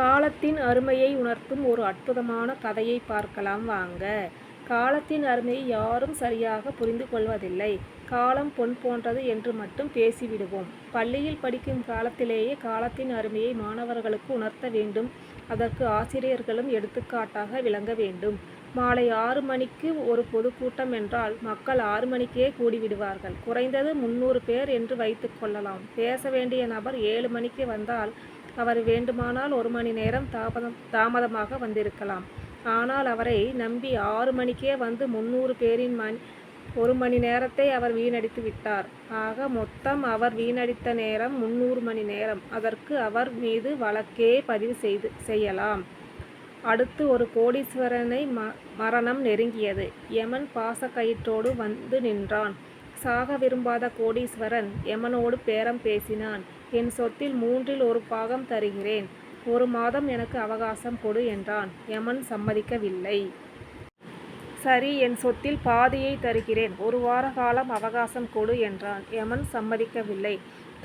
காலத்தின் அருமையை உணர்த்தும் ஒரு அற்புதமான கதையை பார்க்கலாம் வாங்க. காலத்தின் அருமையை யாரும் சரியாக புரிந்து கொள்வதில்லை. காலம் பொன் போன்றது என்று மட்டும் பேசிவிடுவோம். பள்ளியில் படிக்கும் காலத்திலேயே காலத்தின் அருமையை மாணவர்களுக்கு உணர்த்த வேண்டும். அதற்கு ஆசிரியர்களும் எடுத்துக்காட்டாக விளங்க வேண்டும். மாலை ஆறு மணிக்கு ஒரு பொதுக்கூட்டம் என்றால் மக்கள் ஆறு மணிக்கே கூடிவிடுவார்கள். குறைந்தது முன்னூறு பேர் என்று வைத்துக்கொள்ளலாம் பேச வேண்டிய நபர் ஏழு மணிக்கு வந்தால் அவர் வேண்டுமானால் ஒரு மணி நேரம் தாமதம் தாமதமாக வந்திருக்கலாம். ஆனால் அவரை நம்பி ஆறு மணிக்கே வந்து முந்நூறு பேரின் மணி ஒரு மணி நேரத்தை அவர் வீணடித்து விட்டார். ஆக மொத்தம் அவர் வீணடித்த நேரம் முந்நூறு மணி நேரம். அதற்கு அவர் மீது வழக்கே பதிவு செய்து செய்யலாம். அடுத்து ஒரு கோடீஸ்வரனை ம மரணம் நெருங்கியது. யமன் பாசக்கயிற்றோடு வந்து நின்றான். சாக விரும்பாத கோடீஸ்வரன் எமனோடு பேரம் பேசினான். என் சொத்தில் மூன்றில் ஒரு பாகம் தருகிறேன். ஒரு மாதம் எனக்கு அவகாசம் கொடு என்றான். யமன் சம்மதிக்கவில்லை. சரி என் சொத்தில் பாதியை தருகிறேன். ஒரு வார காலம் அவகாசம் கொடு என்றான். யமன் சம்மதிக்கவில்லை.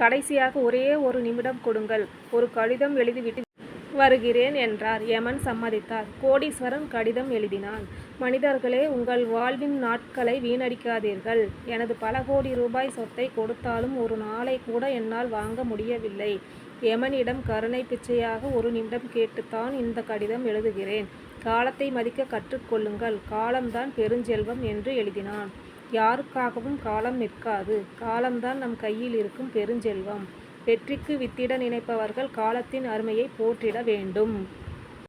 கடைசியாக ஒரே ஒரு நிமிடம் கொடுங்கள். ஒரு கடிதம் எழுதிவிட்டு வருகிறேன் என்றார். யமன் சம்மதித்தார். கோடீஸ்வரன் கடிதம் எழுதினான். மனிதர்களே உங்கள் வாழ்வின் நாட்களை வீணடிக்காதீர்கள். எனது பல கோடி ரூபாய் சொத்தை கொடுத்தாலும் ஒரு நாளை கூட என்னால் வாங்க முடியவில்லை. யமனிடம் கருணை பிச்சையாக ஒரு நிமிடம் கேட்டுத்தான் இந்த கடிதம் எழுதுகிறேன். காலத்தை மதிக்க கற்றுக்கொள்ளுங்கள். காலம்தான் பெருஞ்செல்வம் என்று எழுதினான். யாருக்காகவும் காலம் நிற்காது. காலம்தான் நம் கையில் இருக்கும் பெருஞ்செல்வம். வெற்றிக்கு வித்திட நினைப்பவர்கள் காலத்தின் அருமையை போற்றிட வேண்டும்.